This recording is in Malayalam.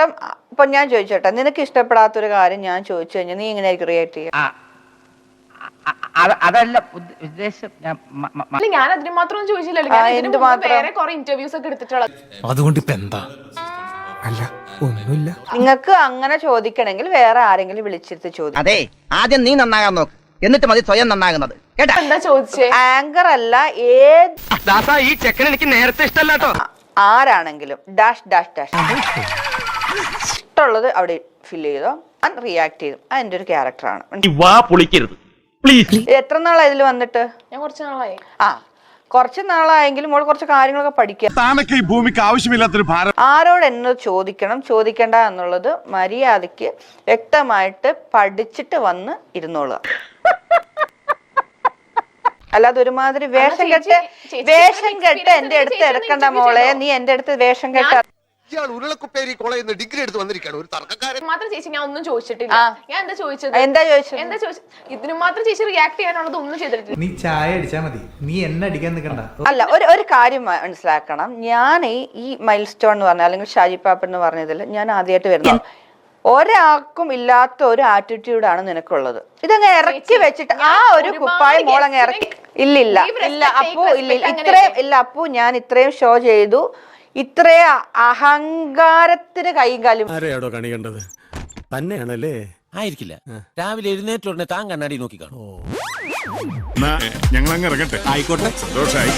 ഇഷ്ടം ഇപ്പൊ ഞാൻ ചോദിച്ചോട്ടെ നിനക്ക് ഇഷ്ടപ്പെടാത്തൊരു കാര്യം ഞാൻ ചോദിച്ചു കഴിഞ്ഞാൽ നീ ഇങ്ങനെ റിയാക്ട് ചെയ്യുക? ആ, അ- അ- അതല്ല ഉദ്ദ- ഉദ്ദേശം ഞാൻ അതിന് മാത്രം ചോദിച്ചില്ലല്ലോ? വേറെ കുറെ ഇന്റർവ്യൂസ് ഒക്കെ എടുത്തിട്ടുള്ളത് അതുകൊണ്ട് ഇപ്പൊ എന്താ? അല്ല ഒന്നുമില്ല. നിങ്ങൾക്ക് അങ്ങനെ ചോദിക്കണെങ്കിൽ വേറെ ആരെങ്കിലും വിളിച്ചിരുത്ത് ചോദിക്കും. അതെ ആദ്യം നീ നന്നാകാൻ നോക്ക്. എന്നിട്ട് മതി സ്വയം നന്നാകുന്നത്. കേട്ടാ? എന്താ ചോദിച്ചേ? ആങ്കർ അല്ല ഏത് ദാസാ ഈ ചെക്കൻ എനിക്ക് നേരത്തെ ഇഷ്ടമല്ലാട്ടോ. ആരാണെങ്കിലും ഡാഷ് ഡാഷ് ഡാഷ്. ഇഷ്ടമുള്ളത് അവിടെ ഫില്ല് ചെയ്തോ ആൻഡ് റിയാക്ട് ചെയ്തു. അതിന്റെ ഒരു ക്യാരക്ടറാണ് വാ പൊളിക്കരുത്. പ്ലീസ് എത്ര നാളായി ഇതിൽ വന്നിട്ട്? ഞാൻ കുറച്ച് നാളായി. ആ കുറച്ച് നാളായെങ്കിലും മോൾ കുറച്ച് കാര്യങ്ങളൊക്കെ പഠിക്കുക താനൊക്കെ ഈ ഭൂമിക്ക് ആവശ്യമില്ലാത്തൊരു ഭാരം. ആരോട് എന്ന് ചോദിക്കണം ചോദിക്കണ്ട എന്നുള്ളത് മര്യാദയ്ക്ക് വ്യക്തമായിട്ട് പഠിച്ചിട്ട് വന്ന് ഇരുന്നോളുക അല്ലാതെ ഒരുമാതിരി വേഷം കെട്ട് വേഷം കെട്ട് എന്റെ അടുത്ത് ഇറക്കണ്ട എടുക്കണ്ട മോളെ നീ എന്റെ അടുത്ത് വേഷം കെട്ട് ഇയാൾ ഉരുളക്കുപ്പേരി കോളേജിൽ നിന്ന് ഡിഗ്രി എടുത്ത് വന്നിരിക്കുകയാണ്. ഒരു തർക്കക്കാരൻ. മാത്രം ചേച്ചി ഞാൻ ഒന്നും ചോദിച്ചിട്ടില്ല. ആ. ഞാൻ എന്താ ചോദിച്ചത്? എന്താ ചോദിച്ചത്? എന്താ ചോദിച്ചത്? ഇതിനു മാത്രം ചേച്ചി റിയാക്ട് ചെയ്യാനുള്ളത് ഒന്നും ചെയ്തിട്ടില്ല. നീ ചായ അടിച്ചാ മതി. നീ എന്നെ അടിക്കാൻ നിൽക്കണ്ട അല്ല ഒരു ഒരു കാര്യം മ- മനസ്സിലാക്കണം. ഞാൻ ഈ ഈ മൈൽ സ്റ്റോൺ എന്ന് പറഞ്ഞ അല്ലെങ്കിൽ ഷാജി പാപ്പൻ എന്ന് പറഞ്ഞതിൽ ഞാൻ ആദ്യമായിട്ട് വരുന്നത്. ഒരാൾക്കും ഇല്ലാത്ത ഒരു ആറ്റിറ്റ്യൂഡാണ് നിനക്കുള്ളത്. ഇതങ്ങ് ഇറക്കി ചേച്ചി, വെച്ചിട്ട് ആ ഞാൻ ഒരു ഒരുപാട് കുപ്പായം മോളങ്ങ് ഇറക്കി. ഇല്ലില്ല ഇല്ല respect, അപ്പു take ഇല്ല respect, ഇത്രയും ഇല്ല അപ്പു ഞാൻ ഇത്രയും ഷോ ചെയ്തു. ഇത്രയും അഹങ്കാരത്തിന് കൈയും കാലും ആരെയാടോ കണി കണ്ടത്? തന്നെയാണല്ലേ? ആയിരിക്കില്ല. രാവിലെ എഴുന്നേറ്റ ഉടനെ താൻ കണ്ണാടി നോക്കി കാണും. ഞങ്ങൾ അങ്ങ് ഇറങ്ങട്ടെ. ആയിക്കോട്ടെ. സന്തോഷായി.